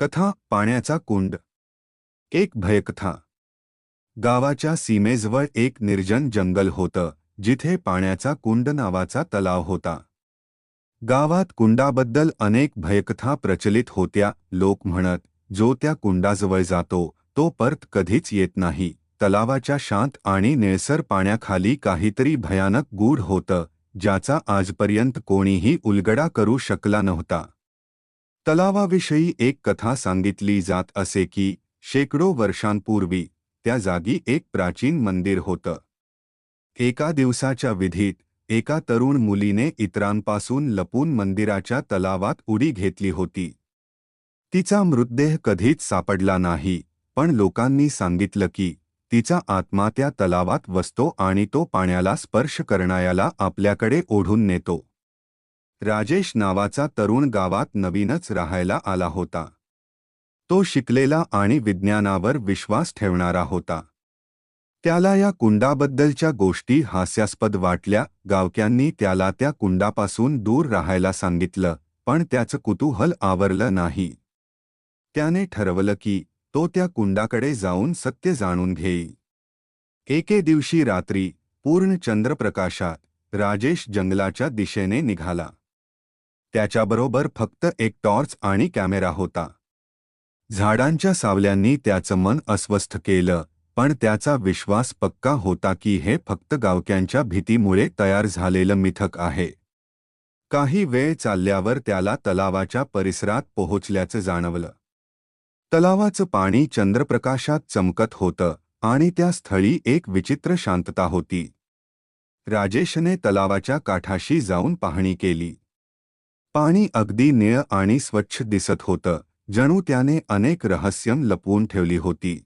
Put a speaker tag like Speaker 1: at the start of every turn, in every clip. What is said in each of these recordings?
Speaker 1: कथा पाण्याचा कुंड. एक भयकथा. गावाच्या सीमेजवळ एक निर्जन जंगल होतं जिथे पाण्याचा कुंड नावाचा तलाव होता. गावात कुंडाबद्दल अनेक भयकथा प्रचलित होत्या लोक म्हणत जो त्या कुंडाजवळ जातो तो परत कधीच येत नाही. तलावाच्या शांत आणि निळसर पाण्याखाली काहीतरी भयानक गूढ होतं ज्याचा आजपर्यंत कोणीही उलगडा करू शकला नव्हता. तलावाविषयी एक कथा सांगितली जात असे की शेकडो वर्षांपूर्वी त्या जागी एक प्राचीन मंदिर होतं. एका दिवसाच्या विधीत एका तरुण मुलीने इतरांपासून लपून मंदिराच्या तलावात उडी घेतली होती. तिचा मृतदेह कधीच सापडला नाही पण लोकांनी सांगितलं की तिचा आत्मा त्या तलावात वसतो आणि तो पाण्याला स्पर्श करणायाला आपल्याकडे ओढून नेतो. राजेश नावाचा तरुण गावात नवीनच राहायला आला होता. तो शिकलेला आणि विज्ञानावर विश्वास ठेवणारा होता. त्याला या कुंडाबद्दलच्या गोष्टी हास्यास्पद वाटल्या गावक्यांनी त्याला त्या कुंडापासून दूर राहायला सांगितलं पण त्याचं कुतूहल आवरलं नाही. त्याने ठरवलं की तो त्या कुंडाकडे जाऊन सत्य जाणून घेई एके दिवशी रात्री पूर्ण चंद्रप्रकाशात राजेश जंगलाच्या दिशेने निघाला. त्याच्याबरोबर फक्त एक टॉर्च आणि कॅमेरा होता. झाडांच्या सावल्यांनी त्याचं मन अस्वस्थ केलं पण त्याचा विश्वास पक्का होता की हे फक्त गावक्यांच्या भीतीमुळे तयार झालेलं मिथक आहे. काही वेळ चालल्यावर त्याला तलावाच्या परिसरात पोहोचल्याचं जाणवलं. तलावाचं पाणी चंद्रप्रकाशात चमकत होतं आणि त्या स्थळी एक विचित्र शांतता होती. राजेशने तलावाच्या काठाशी जाऊन पाहणी केली. पाणी अगदी निळ आणि स्वच्छ दिसत होतं. जणू त्याने अनेक रहस्यम लपवून ठेवली होती.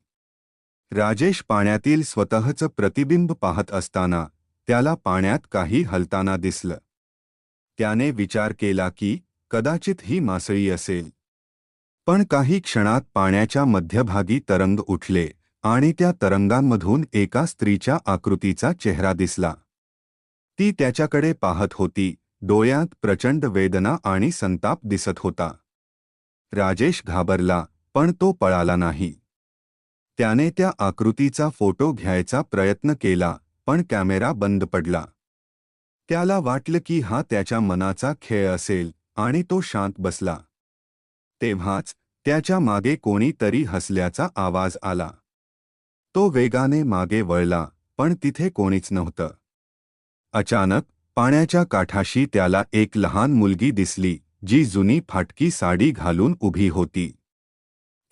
Speaker 1: राजेश पाण्यातील स्वतःचं प्रतिबिंब पाहत असताना त्याला पाण्यात काही हलताना दिसलं. त्याने विचार केला की कदाचित ही मासळी असेल. पण काही क्षणात पाण्याच्या मध्यभागी तरंग उठले आणि त्या तरंगांमधून एका स्त्रीच्या आकृतीचा चेहरा दिसला. ती त्याच्याकडे पाहत होती. डोळ्यात प्रचंड वेदना आणि संताप दिसत होता. राजेश घाबरला पण तो पळाला नाही. त्याने त्या आकृतीचा फोटो घ्यायचा प्रयत्न केला पण कॅमेरा बंद पडला. त्याला वाटलं की हा त्याच्या मनाचा खेळ असेल आणि तो शांत बसला. तेव्हाच त्याच्यामागे कोणीतरी हसल्याचा आवाज आला. तो वेगाने मागे वळला पण तिथे कोणीच नव्हतं. अचानक पाण्याच्या काठाशी त्याला एक लहान मुलगी दिसली जी जुनी फाटकी साडी घालून उभी होती.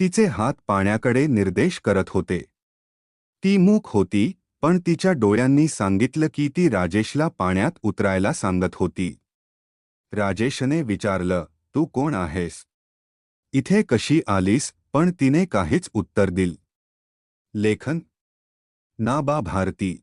Speaker 1: तिचे हात पाण्याकडे निर्देश करत होते. ती मूक होती पण तिच्या डोळ्यांनी सांगितलं की ती राजेशला पाण्यात उतरायला सांगत होती. राजेशने विचारलं तू कोण आहेस? इथे कशी आलीस पण तिने काहीच उत्तर दिल. लेखन. नाबा भारती.